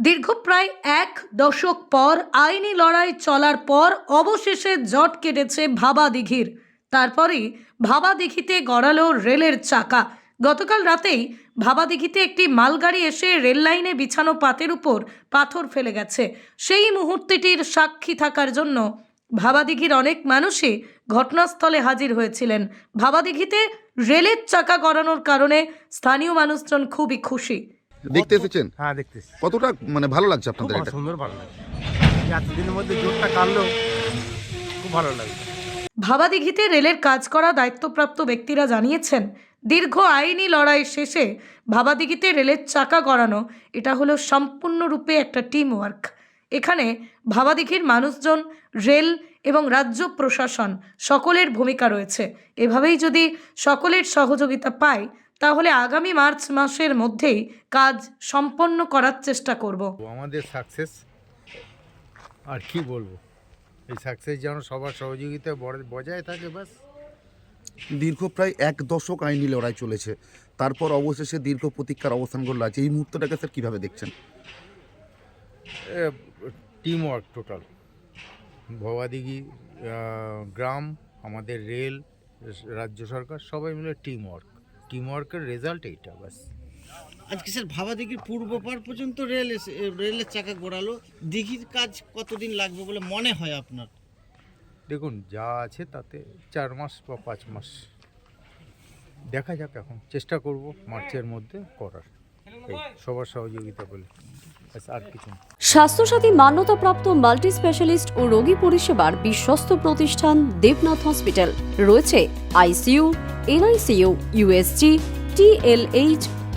দীর্ঘ প্রায় এক দশক পর আইনি লড়াই চলার পর অবশেষে জট কেটেছে ভাবা দিঘির। তারপরেই ভাবা দিঘিতে গড়ালো রেলের চাকা। গতকাল রাতেই ভাবা দিঘিতে একটি মালগাড়ি এসে রেল লাইনে বিছানো পাতের উপর পাথর ফেলে গেছে। সেই মুহূর্তটির সাক্ষী থাকার জন্য ভাবাদিঘির অনেক মানুষই ঘটনাস্থলে হাজির হয়েছিলেন। ভাবাদিঘিতে রেলের চাকা গড়ানোর কারণে স্থানীয় মানুষজন খুবই খুশি। দেখতে এসেছেন? হ্যাঁ দেখতেছি কতটা মানে ভালো লাগছে আপনাদের এটা? সুন্দর ভালো লাগে এতদিনের মধ্যে জোরটা কাটলো খুব ভালো লাগে ভাবাদিঘিতে রেলের কাজ করা দায়িত্বপ্রাপ্ত ব্যক্তিরা জানিয়েছেন, দীর্ঘ আইনি লড়াই শেষে ভাবাদিঘিতে রেলের চাকা গড়ানো, এটা হলো সম্পূর্ণরূপে একটা টিম ওয়ার্ক এখানে ভাবাদিঘির মানুষজন, রেল এবং রাজ্য প্রশাসন সকলের ভূমিকা রয়েছে। এভাবেই যদি সকলের সহযোগিতা পায়, তাহলে আগামী মার্চ মাসের মধ্যেই কাজ সম্পন্ন করার চেষ্টা করব। আমাদের সাকসেস আর কি বলব? এই সাকসেস যেন সবার সহযোগিতা বজায় থাকে বাস দীর্ঘ প্রায় এক দশক আইনি লড়াই চলেছে। তারপর অবশেষে দীর্ঘ প্রতীক্ষার অবস্থান করল আছে এই মুহূর্তটাকে স্যার কীভাবে দেখছেন? টিম ওয়ার্ক টোটাল ভবাদিঘি গ্রাম আমাদের রেল রাজ্য সরকার সবাই মিলে টিম ওয়ার্ক টিম ওয়ার্কের রেজাল্ট এইটা বাস আজকে স্যার ভাবা দিঘির পূর্ব পার পর্যন্ত রেল এসে- রেলের চাকা গোড়ালো। দিঘির কাজ কতদিন লাগবে বলে মনে হয় আপনার? দেখুন যা আছে তাতে চার মাস বা পাঁচ মাস। দেখা যাক এখন চেষ্টা করব মার্চের মধ্যে করার। সবার সহযোগিতা বলে। আর কিছু স্বাস্থ্যসাথী মান্যতাপ্রাপ্ত মাল্টি স্পেশালিস্ট ও রোগী পরিষেবার বিশ্বস্ত প্রতিষ্ঠান দেবনাথ হসপিটাল। রয়েছে ICU NICU USG TLH